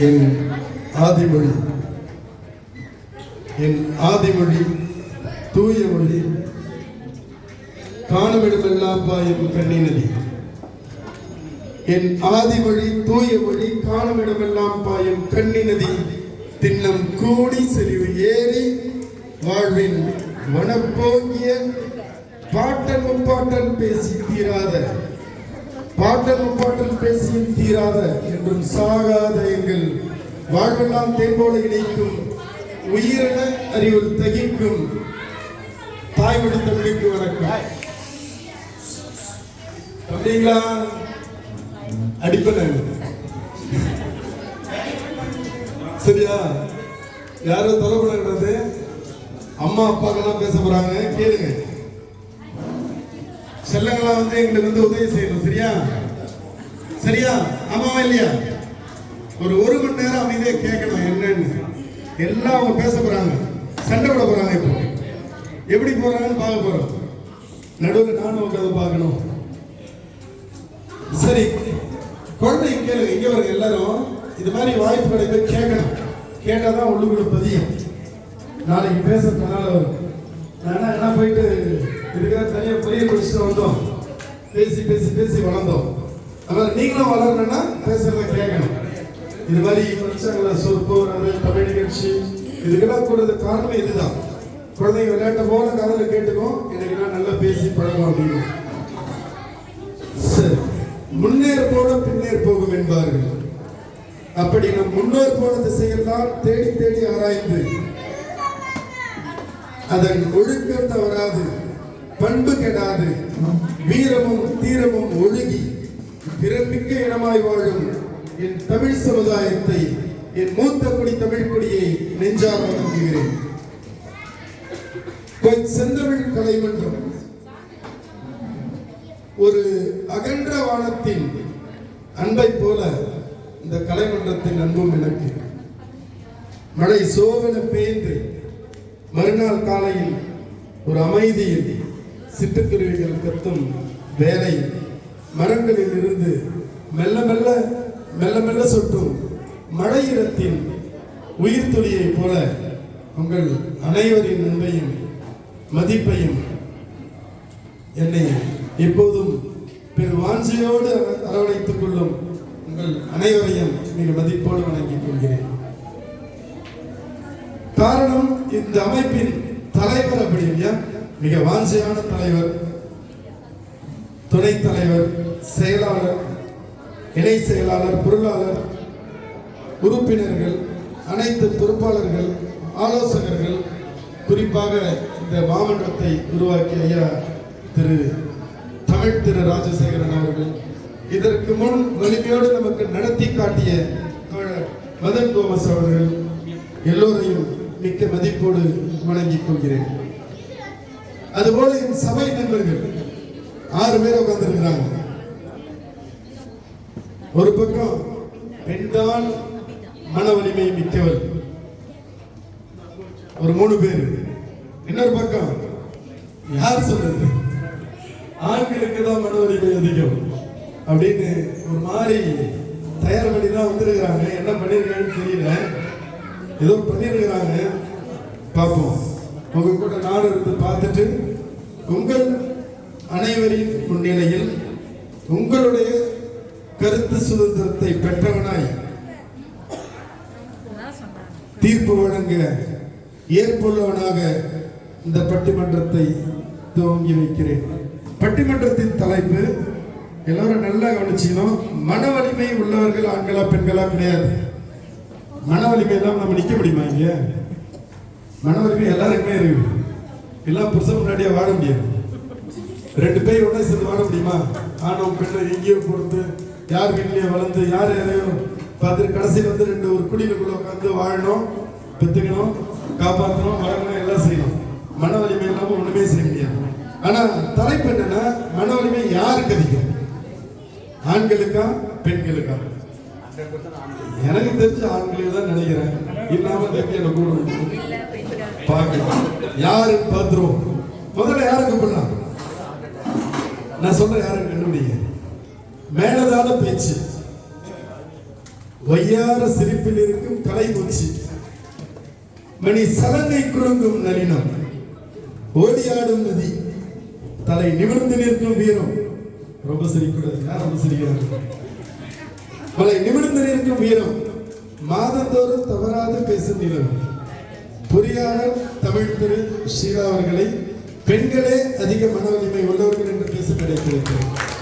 என் ஆதிமொழி என் ஆதிமொழி தூய மொழி. காணுமிடமெல்லாம் பாயும் கண்ணி நதி என் ஆதிமொழி தூய மொழி காணுமிடமெல்லாம் பாயும் கண்ணி நதி திண்ணம் கூடி செறிவு ஏறி வாழ்வின் மனப்போங்கிய பாட்டன் முப்பாட்டன் பேசி தீராத பாட்டன் முப்பாட்டன் பேசியும் தீராத என்றும் சாகா வாழ்வெல்லாம் தேன்போல இணைக்கும் உயிரென அறிவு தகிக்கும். தாய்மொழி தமிழுக்கு வணக்கம். அப்படிங்களா? அடிப்பேன். சரியா? யாரும் தொலைப்படக்கூடாது அம்மா அப்பாக்கெல்லாம் பேச போறாங்க. கேளுங்க. செல்லங்களா வந்து எங்களுக்கு வந்து உதவி செய்யணும். சரியா? சரியா? ஆமாவா இல்லையா? ஒரு ஒரு மணி நேரம் அமைதியே கேட்கணும் என்னன்னு. எல்லாம் அவங்க பேச போறாங்க. சண்டை போட போறாங்க இப்போ. எப்படி போறாங்கன்னு பார்க்க போறோம். நடுவில் நானும் உட்காந்து பார்க்கணும். சரி. குழந்தைங்க கேளுங்க இங்கே வருங்க எல்லாரும். இது மாதிரி வாய்ப்பு கிடைக்க கேட்கணும். கேட்டால் தான் உள்ளுக்குள்ள பதியும். நாளைக்கு பேசுறதுனால வரும். நான் என்ன போயிட்டு இதுக்காக தனியாக பொரிய குடிச்சுட்டு வந்தோம். பேசி பேசி பேசி வளர்ந்தோம். அப்புறம் நீங்களும் வளரணும்னா பேசுறத கேட்கணும். இது மாதிரி படிச்சாங்களா சொற்பு அது தமிழ் நிகழ்ச்சி. இதுக்கெல்லாம் கூடுறது காரணம் இதுதான். குழந்தைங்க விளையாட்ட போல கதையில கேட்டுக்கும் எனக்கு நான் நல்லா பேசி பழகும் அப்படின்னு. சரி. முன்னேற போன பின்னேற போகும் என்பார்கள். அப்படி நம் முன்னோர் போன திசைகள் தான் தேடி தேடி ஆராய்ந்து. அதன் ஒழுக்கம் தவறாது. பண்பு கெடாது. வீரமும் தீரமும் ஒழுகி பிறப்பிக்க இனமாய் வாழும். என் தமிழ் சமுதாயத்தை என் மூத்த குடி தமிழ் கொடியை நெஞ்சார வணங்குகிறேன். செந்தமிழ் கலைமன்றம். ஒரு அகன்ற வானத்தின் அன்பை போல இந்த கலைமன்றத்தின் அன்பும் எனக்கு. மழை சோவென பெய்ந்து மறுநாள் காலையில் ஒரு அமைதியில் சிட்டுக்குருவிகள் கத்தும் வேலை மரங்களில் இருந்து மெல்ல மெல்ல மெல்ல மெல்ல சொட்டும் மழையிடத்தின் உயிர் துளியை போல உங்கள் அனைவரின் அன்பையும் மதிப்பையும் என்னை எப்போதும் பெரு வாஞ்சியோடு அர- அரவணைத்துக் கொள்ளும் உங்கள் அனைவரையும் மிக மதிப்போடு வணங்கிக் கொள்கிறேன். காரணம் இந்த அமைப்பின் தலைவர் அப்படி இல்லையா? மிக வாஞ்சையான தலைவர் துணைத் தலைவர் செயலாளர் இணை செயலாளர் பொருளாளர் உறுப்பினர்கள் அனைத்து பொறுப்பாளர்கள் ஆலோசகர்கள் குறிப்பாக இந்த மாமன்றத்தை உருவாக்கிய ஐயா திரு தமிழ் திரு ராஜசேகரன் அவர்கள். இதற்கு முன் வலிமையோடு நமக்கு நடத்தி காட்டிய தோழர் மதன் கோமஸ் அவர்கள் எல்லோரையும் மிக்க மதிப்போடு வணங்கிக் கொள்கிறேன். அதுபோல என் சபை நண்பர்கள் ஆறு பேர் உட்கார்ந்திருக்கிறாங்க. ஒரு பக்கம் பெண்தான் மன வலிமை மிக்கவர் ஒரு மூணு பேர். இன்னொரு பக்கம் யார் சொல்றது? ஆண்களுக்கு தான் மன வலிமை அதிகம். அப்படின்னு ஒரு மாதிரி தயார் பண்ணி தான் வந்திருக்கிறாங்க. என்ன பண்ணிருக்கேன்னு தெரியல. ஏதோ பண்ணிருக்கிறாங்க. பார்ப்போம். உங்க கூட நாடு இருந்து பார்த்துட்டு உங்கள் அனைவரின் முன்னிலையில் உங்களுடைய கருத்து சுதந்திரத்தை பெற்றவனாய் தீர்ப்பு வழங்க ஏற்புள்ளவனாக இந்த பட்டிமன்றத்தை துவங்கி வைக்கிறேன். பட்டிமன்றத்தின் தலைப்பு எல்லாரும் நல்லா கவனிச்சுக்கணும். மன வலிமை உள்ளவர்கள் ஆண்களா பெண்களா கிடையாது. மன வலிமை எல்லாம் நம்ம நிற்க முடியுமா இங்க? மன வலிமை எல்லாருக்குமே இருக்கு. எல்லாம் புருஷன் முன்னாடியே வாழ முடியாது. ரெண்டு பேர் ஒன்றா சேர்ந்து வாழ முடியுமா? ஆணும் பெண்ணும் எங்கேயோ பொறுத்து யார் வீட்லயோ வளர்ந்து யார் யாரையும் பார்த்துட்டு கடைசியில் வந்து ரெண்டு ஒரு குடிலுக்குள்ள உட்காந்து வாழணும் பெத்துக்கணும் காப்பாற்றணும் வளரணும் எல்லாம் செய்யணும். மன வலிமை இல்லாமல் ஒண்ணுமே செய்ய முடியாது. ஆனா தலைப்பு என்னன்னா மன வலிமை யாருக்கு அதிகம்? ஆண்களுக்கா பெண்களுக்கா? எனக்கு தெரிஞ்ச ஆண்களே தான் நினைக்கிறேன். இல்லாம தம்பி எனக்கு கூட பார்க்கலாம் யாரு பார்த்துருவோம்? முதல்ல யாரை கூப்பிடலாம்? நான் சொல்றேன் யாரும் கண்டுபிடிங்க? மேலதான பேச்சு. வையார சிரிப்பில் இருக்கும் தலைமூச்சி மணி சலங்கை குலுங்கும் நளினம். ஓடியாடும் நதி. தலை நிமிர்ந்து நிற்கும் வீரம். ரொம்ப சிரிக்கூடாது யார் ரொம்ப சிரிக்கிறாங்க? மலை நிமிர்ந்து நிற்கும் வீரம். மாதந்தோறும் தவறாது பேசும் நிலம். பொறியாளர் தமிழ் திரு ஷீலா அவர்களை பெண்களே அதிக மன வலிமை உள்ளவர்கள் என்று பேச கிடைத்திருக்கிறது